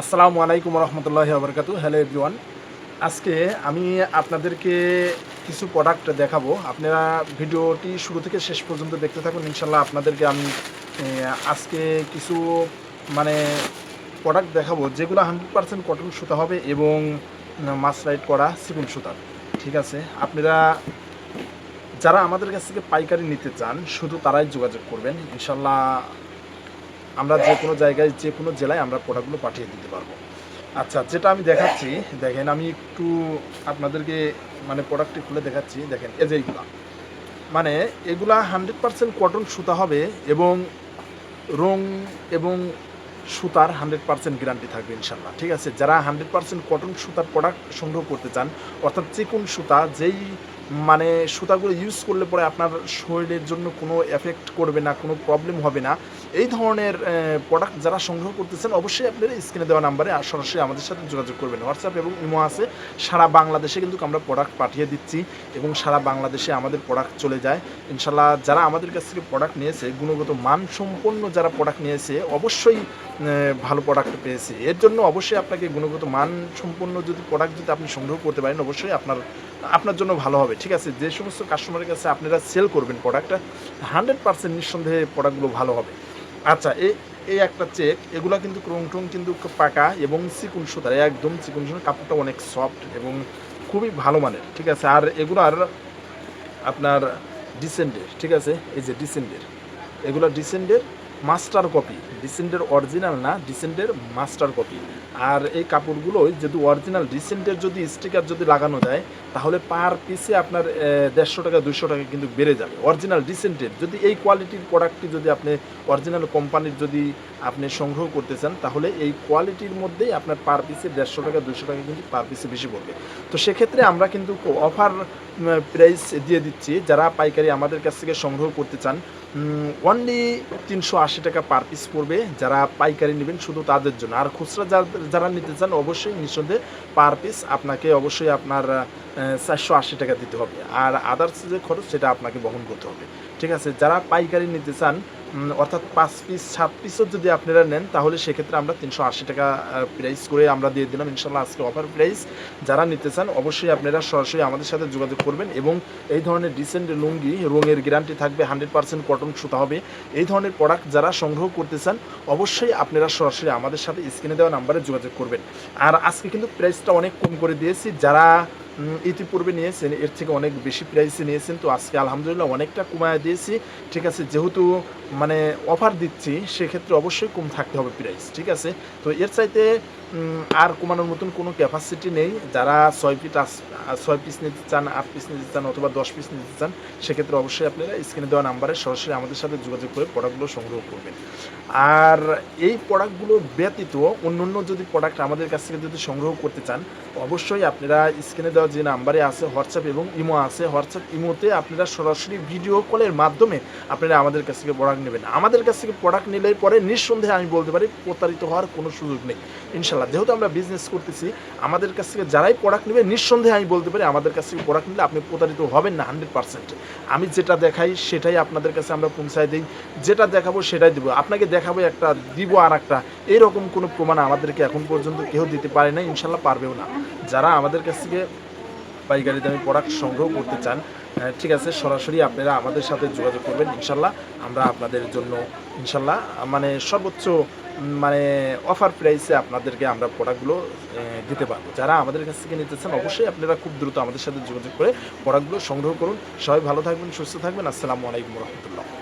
আসসালামু আলাইকুম রহমতুল্লাহ আবরকাতু hello everyone আজকে আমি আপনাদেরকে কিছু প্রোডাক্ট দেখাবো। আপনারা ভিডিওটি শুরু থেকে শেষ পর্যন্ত দেখতে থাকুন। ইনশাল্লাহ আপনাদেরকে আমি আজকে কিছু মানে প্রোডাক্ট দেখাবো যেগুলো হান্ড্রেড পার্সেন্ট কটন সুতা হবে এবং মাসরাইট করা সিকুন সুতার ঠিক আছে? আপনারা যারা আমাদের কাছ থেকে পাইকারি নিতে চান, শুধু তারাই যোগাযোগ করবেন। ইনশাল্লাহ আমরা যে কোনো জায়গায়, যে কোনো জেলায় আমরা প্রোডাক্টগুলো পাঠিয়ে দিতে পারব। আচ্ছা যেটা আমি দেখাচ্ছি, দেখেন, আমি একটু আপনাদেরকে মানে প্রোডাক্টটি খুলে দেখাচ্ছি। দেখেন, এই যে এইগুলা। মানে এগুলা হান্ড্রেড পার্সেন্ট কটন সুতা হবে এবং রং এবং সুতার হান্ড্রেড পার্সেন্ট গ্যারান্টি থাকবে ইনশাল্লাহ ঠিক আছে? যারা হান্ড্রেড পার্সেন্ট কটন সুতার প্রোডাক্ট সংগ্রহ করতে চান, অর্থাৎ চিকুন সুতা, যেই মানে সুতাগুলো ইউজ করলে পরে আপনার শরীরের জন্য কোনো এফেক্ট করবে না, কোনো প্রবলেম হবে না। এই ধরনের প্রোডাক্ট যারা সংগ্রহ করতেছেন, অবশ্যই আপনারা স্ক্রিনে দেওয়া নাম্বারে সরাসরি আমাদের সাথে যোগাযোগ করবেন। হোয়াটসঅ্যাপ এবং ইমো আছে। সারা বাংলাদেশে কিন্তু আমরা প্রোডাক্ট পাঠিয়ে দিচ্ছি এবং সারা বাংলাদেশে আমাদের প্রোডাক্ট চলে যায়। ইনশাল্লাহ যারা আমাদের কাছ থেকে প্রোডাক্ট নিয়েছে, গুণগত মানসম্পন্ন যারা প্রোডাক্ট নিয়েছে, অবশ্যই ভালো প্রোডাক্ট পেয়েছে। এর জন্য অবশ্যই আপনাকে গুণগত মান সম্পন্ন যদি প্রোডাক্ট যদি আপনি সংগ্রহ করতে পারেন, অবশ্যই আপনার আপনার জন্য ভালো হবে। ঠিক আছে? যে সমস্ত কাস্টমারের কাছে আপনারা সেল করবেন প্রোডাক্টটা হান্ড্রেড পার্সেন্ট নিঃসন্দেহে প্রোডাক্টগুলো ভালো হবে। আচ্ছা এই এই একটা চেক, এগুলো কিন্তু ক্রং টং কিন্তু পাকা এবং চিকুন সুতার, একদম চিকুন সুতার, কাপড়টা অনেক সফট এবং খুবই ভালো মানের, ঠিক আছে? আর এগুলার আপনার ডিসেন্ডের ঠিক আছে? এই যে ডিসেন্ডের এগুলো ডিসেন্ডের মাস্টার কপি। ডিসেন্ডের অরিজিনাল না ডিসেন্ডের মাস্টার কপি। আর এই কাপড়গুলোই যদি অরিজিনাল ডিসেন্ডের যদি স্টিকার যদি লাগানো যায়, তাহলে পার পিসে আপনার দেড়শো টাকা দুশো টাকা কিন্তু বেড়ে যাবে। অরিজিনাল ডিসেন্টের যদি এই কোয়ালিটির প্রোডাক্টটি যদি আপনি অরিজিনাল কোম্পানির যদি আপনি সংগ্রহ করতে চান, তাহলে এই কোয়ালিটির মধ্যেই আপনার পার পিসে দেড়শো টাকা দুশো টাকা কিন্তু পার পিসে বেশি পড়বে। তো সেক্ষেত্রে আমরা কিন্তু অফার প্রাইস দিয়ে দিচ্ছি। যারা পাইকারি আমাদের কাছ থেকে সংগ্রহ করতে চান অনলি তিনশো আশি টাকা পার পিস পড়বে। যারা পাইকারি নেবেন শুধু তাদের জন্য। আর খুচরা যারা নিতে চান, অবশ্যই নিঃসন্দেহে পার পিস আপনাকে অবশ্যই আপনার চারশো আশি টাকা দিতে হবে। আর আদার্স যে খরচ, সেটা আপনাকে বহন করতে হবে। ঠিক আছে? যারা পাইকারি নিতে চান অর্থাৎ পাঁচ পিস সাত পিসও যদি আপনারা নেন, তাহলে সেক্ষেত্রে আমরা তিনশো আশি টাকা প্রাইস করে আমরা দিয়ে দিলাম। ইনশাল্লাহ আজকে অফার প্রাইস যারা নিতে চান, অবশ্যই আপনারা সরাসরি আমাদের সাথে যোগাযোগ করবেন এবং এই ধরনের ডিসেন্ট লুঙ্গি, রঙের গ্যারান্টি থাকবে হান্ড্রেড পার্সেন্ট কটন সুতা হবে। এই ধরনের প্রোডাক্ট যারা সংগ্রহ করতে চান, অবশ্যই আপনারা সরাসরি আমাদের সাথে স্ক্রিনে দেওয়া নাম্বারে যোগাযোগ করবেন। আর আজকে কিন্তু প্রাইসটা অনেক কম করে দিয়েছি। যারা ইতিপূর্বে নিয়েছেন, এর থেকে অনেক বেশি প্রাইসে নিয়েছেন। তো আজকে আলহামদুলিল্লাহ অনেকটা কমায় দিয়েছি। ঠিক আছে, যেহেতু মানে অফার দিচ্ছি, সেক্ষেত্রে অবশ্যই কম থাকতে হবে প্রাইস ঠিক আছে? তো এর চাইতে আর কমানোর মতন কোনো ক্যাপাসিটি নেই। যারা ছয় পিস ছয় পিস নিতে চান, আট পিস নিতে চান অথবা দশ পিস নিতে চান, সেক্ষেত্রে অবশ্যই আপনারা স্ক্রিনে দেওয়া নাম্বারে সরাসরি আমাদের সাথে যোগাযোগ করে প্রোডাক্টগুলো সংগ্রহ করবেন। আর এই প্রোডাক্টগুলো ব্যতীত অন্য অন্য যদি প্রোডাক্ট আমাদের কাছ থেকে যদি সংগ্রহ করতে চান, অবশ্যই আপনারা স্ক্রিনে দেওয়া যে নাম্বারে আছে হোয়াটসঅ্যাপ এবং ইমো আছে। হোয়াটসঅ্যাপ ইমোতে আপনারা সরাসরি ভিডিও কলের মাধ্যমে আপনারা আমাদের কাছ থেকে প্রোডাক্ট নেবেন। আমাদের কাছ থেকে প্রোডাক্ট নিলে পরে নিঃসন্দেহে আমি বলতে পারি প্রতারিত হওয়ার কোনো সুযোগ নেই। ইনশাল্লাহ যেহেতু আমরা বিজনেস করতেছি আমাদের কাছ থেকে যারাই প্রোডাক্ট নেবে নিঃসন্দেহে আমি বলতে পারি আমাদের কাছ থেকে প্রোডাক্ট নিলে আপনি প্রতারিত হবেন না হান্ড্রেড পার্সেন্ট আমি যেটা দেখাই সেটাই আপনাদের কাছে আমরা পৌঁছায় দিই। যেটা দেখাবো সেটাই দিব। আপনাকে দেখাবো একটা দিব আর একটা। এইরকম কোনো প্রমাণ আমাদেরকে এখন পর্যন্ত কেউ দিতে পারে না ইনশাল্লাহ পারবেও না। যারা আমাদের কাছ থেকে পাইকারি দামি প্রোডাক্ট সংগ্রহ করতে চান আহ, ঠিক আছে সরাসরি আপনারা আমাদের সাথে যোগাযোগ করবেন ইনশাল্লাহ আমরা আপনাদের জন্য ইনশাল্লাহ মানে সর্বোচ্চ মানে অফার প্রাইসে আপনাদেরকে আমরা প্রোডাক্টগুলো দিতে পারব। যারা আমাদের কাছ থেকে নিতে চান, অবশ্যই আপনারা খুব দ্রুত আমাদের সাথে যোগাযোগ করে প্রোডাক্টগুলো সংগ্রহ করুন। সবাই ভালো থাকবেন, সুস্থ থাকবেন। আসসালামু আলাইকুম রহমতুল্লাহ।